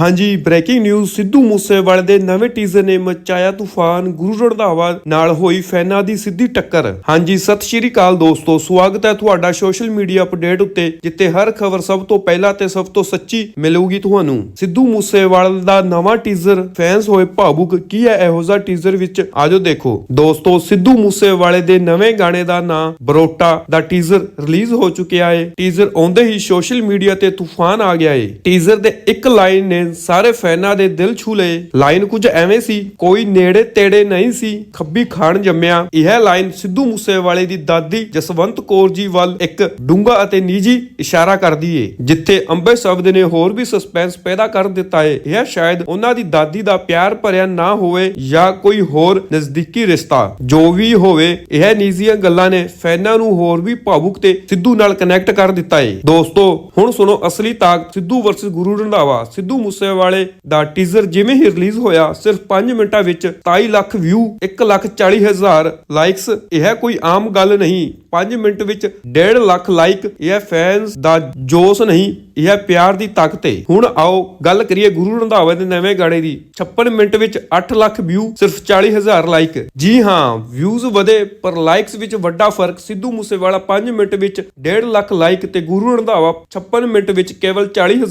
ਹਾਂਜੀ breaking news Sidhu ਮੂਸੇਵਾਲੇ ਦੇ ਨਵੇਂ ਟੀਜ਼ਰ ਨੇ ਮਚਾਇਆ ਤੂਫਾਨ, ਗੁਰੂ ਰੰਧਾਵਾ ਨਾਲ ਹੋਈ ਫੈਨਾਂ ਦੀ ਸਿੱਧੀ ਟੱਕਰ। ਹਾਂਜੀ, ਸਤਿ ਸ਼੍ਰੀ ਅਕਾਲ ਦੋਸਤੋ, ਸਵਾਗਤ ਹੈ ਤੁਹਾਡਾ ਸੋਸ਼ਲ ਮੀਡੀਆ ਅਪਡੇਟ ਉੱਤੇ, ਜਿੱਥੇ ਹਰ ਖਬਰ ਸਭ ਤੋਂ ਪਹਿਲਾਂ ਤੇ ਸਭ ਤੋਂ ਸੱਚੀ ਮਿਲੂਗੀ ਤੁਹਾਨੂੰ। ਸਿੱਧੂ ਮੂਸੇਵਾਲੇ ਦਾ ਨਵਾਂ ਟੀਜ਼ਰ ਫੈਨਸ ਹੋਏ ਭਾਵੁਕ, ਕੀ ਹੈ ਇਹੋ ਜਿਹਾ ਟੀਜ਼ਰ ਵਿੱਚ? ਆਜੋ ਦੇਖੋ। ਦੋਸਤੋ, ਸਿੱਧੂ ਮੂਸੇਵਾਲੇ ਦੇ ਨਵੇਂ ਗਾਣੇ ਦਾ ਨਾਂ ਬਰੋਟਾ ਦਾ ਟੀਜ਼ਰ ਰਿਲੀਜ਼ ਹੋ ਚੁੱਕਿਆ ਹੈ ਟੀਜ਼ਰ ਆਉਂਦੇ ਹੀ ਸੋਸ਼ਲ ਮੀਡੀਆ ਤੇ ਤੂਫਾਨ ਆ ਗਿਆ ਹੈ ਟੀਜ਼ਰ ਦੇ ਇੱਕ ਲਾਈਨ ਨੇ ਸਾਰੇ ਫੈਨਾਂ ਦੇ ਦਿਲ ਛੂ ਲਏ। ਲਾਈਨ ਕੁਝ ਐਵੇਂ ਸੀ, ਕੋਈ ਨੇੜੇ ਤੇੜੇ ਨਹੀਂ ਸੀ, ਖੱਬੀ ਖਾਣ ਜੰਮਿਆ। ਇਹ ਲਾਈਨ ਸਿੱਧੂ ਮੂਸੇਵਾਲੇ ਦੀ ਦਾਦੀ ਜਸਵੰਤ ਕੌਰ ਜੀ ਵੱਲ ਇੱਕ ਡੂੰਘਾ ਅਤੇ ਨਿੱਜੀ ਇਸ਼ਾਰਾ ਕਰਦੀ ਏ, ਜਿੱਥੇ ਅੰਬੇ ਸ਼ਬਦ ਨੇ ਹੋਰ ਵੀ ਸਸਪੈਂਸ ਪੈਦਾ ਕਰ ਦਿੱਤਾ ਏ। ਇਹ ਸ਼ਾਇਦ ਉਹਨਾਂ ਦੀ ਦਾਦੀ ਦਾ ਪਿਆਰ ਭਰਿਆ ਨਾ ਹੋਵੇ ਜਾਂ ਕੋਈ ਹੋਰ ਨਜ਼ਦੀਕੀ ਰਿਸ਼ਤਾ। ਜੋ ਵੀ ਹੋਵੇ, ਇਹ ਨਿੱਜੀਆਂ ਗੱਲਾਂ ਨੇ ਫੈਨਾਂ ਨੂੰ ਹੋਰ ਵੀ ਭਾਵੁਕ ਤੇ ਸਿੱਧੂ ਨਾਲ ਕਨੈਕਟ ਕਰ ਦਿੱਤਾ ਏ। ਦੋਸਤੋ, ਹੁਣ ਸੁਣੋ ਅਸਲੀ ਤਾਕ ਸਿੱਧੂ ਵਰਸਸ ਗੁਰੂ ਰੰਧਾਵਾ। ਸਿੱਧੂ ਮੂਸੇਵਾਲੇ ਦਾ ਟੀਜ਼ਰ ਜਿਵੇਂ ਹੀ ਰਿਲੀਜ਼ ਹੋਇਆ, ਸਿਰਫ 5 ਮਿੰਟਾਂ ਵਿੱਚ 27 ਲੱਖ ਵਿਊ 1 ਲੱਖ 40 ਹਜ਼ਾਰ ਲਾਈਕਸ ਇਹ ਕੋਈ ਆਮ ਗੱਲ ਨਹੀਂ। 5 ਮਿੰਟ ਵਿੱਚ 1.5 ਲੱਖ ਲਾਈਕ ਇਹ ਫੈਨਸ ਦਾ ਜੋਸ਼ ਨਹੀਂ। ਇਹ ਪਿਆਰ ਦੀ ਤਾਕਤ ਹੈ ਹੁਣ ਆਓ ਗੱਲ ਕਰੀਏ ਗੁਰੂ ਰੰਧਾਵਾ ਦੇ ਨਵੇਂ ਗਾਣੇ ਦੀ। 56 ਮਿੰਟ ਵਿੱਚ 8 ਲੱਖ ਵਿਊ ਸਿਰਫ 40 ਲਾਈਕ ਜੀ ਹਾਂ ਵਿਊਜ਼ ਵਧੇ, ਪਰ ਲਾਈਕਸ ਵਿੱਚ ਵੱਡਾ ਫ਼ਰਕ ਸਿੱਧੂ ਮੂਸੇਵਾਲਾ 5 ਮਿੰਟ ਵਿੱਚ 1.5 ਲੱਖ ਲਾਈਕ ਤੇ ਗੁਰੂ ਰੰਧਾਵਾ 56 ਮਿੰਟ ਵਿੱਚ ਕੇਵਲ 40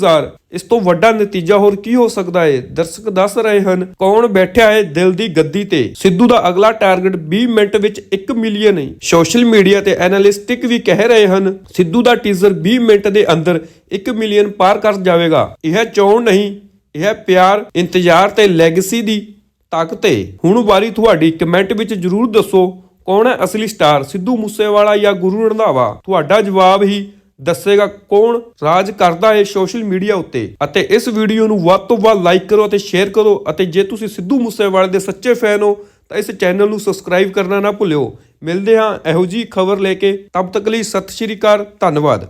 ਇਸ ਤੋਂ ਵੱਡਾ ਨਤੀਜਾ ਹੋਰ ਕੀ ਹੋ ਸਕਦਾ ਹੈ ਦਰਸ਼ਕ ਦੱਸ ਰਹੇ ਹਨ, ਕੌਣ ਬੈਠਿਆ ਹੈ ਦਿਲ ਦੀ ਗੱਦੀ ਤੇ? ਸਿੱਧੂ ਦਾ ਅਗਲਾ ਟਾਰਗੇਟ 20 ਮਿੰਟ ਵਿੱਚ 1 ਮਿਲੀਅਨ ਹੈ ਸੋਸ਼ਲ ਮੀਡੀਆ ਤੇ ਐਨਾਲਿਸਟਿਕ ਵੀ ਕਹਿ ਰਹੇ ਹਨ, ਸਿੱਧੂ ਦਾ ਟੀਜ਼ਰ 20 ਮਿੰਟ ਦੇ ਅੰਦਰ 1 ਮਿਲੀਅਨ ਪਾਰ ਕਰ ਜਾਵੇਗਾ। ਇਹ ਚੋਣ ਨਹੀਂ, ਇਹ ਪਿਆਰ, ਇੰਤਜ਼ਾਰ ਤੇ ਲੈਗੇਸੀ ਦੀ ਤਾਕਤ ਹੈ ਹੁਣ ਵਾਰੀ ਤੁਹਾਡੀ ਕਮੈਂਟ ਵਿੱਚ ਜਰੂਰ ਦੱਸੋ, ਕੌਣ ਹੈ ਅਸਲੀ ਸਟਾਰ ਸਿੱਧੂ ਮੂਸੇਵਾਲਾ ਜਾਂ ਗੁਰੂ ਰੰਧਾਵਾ? ਤੁਹਾਡਾ ਜਵਾਬ ਹੀ ਦੱਸੇਗਾ ਕੌਣ ਰਾਜ ਕਰਦਾ ਹੈ ਸੋਸ਼ਲ ਮੀਡੀਆ ਉੱਤੇ। ਅਤੇ ਇਸ ਵੀਡੀਓ ਨੂੰ ਵੱਧ ਤੋਂ ਵੱਧ ਲਾਈਕ ਕਰੋ ਅਤੇ ਸ਼ੇਅਰ ਕਰੋ। ਅਤੇ ਜੇ ਤੁਸੀਂ ਸਿੱਧੂ ਮੂਸੇਵਾਲੇ ਦੇ ਸੱਚੇ ਫੈਨ ਹੋ, ਤਾਂ ਇਸ ਚੈਨਲ ਨੂੰ ਸਬਸਕ੍ਰਾਈਬ ਕਰਨਾ ਨਾ ਭੁੱਲਿਓ। ਮਿਲਦੇ ਹਾਂ ਇਹੋ ਜੀ ਖਬਰ ਲੈ ਕੇ। ਤਬ ਤੱਕ ਲਈ ਸਤਿ ਸ਼੍ਰੀ ਅਕਾਲ, ਧੰਨਵਾਦ।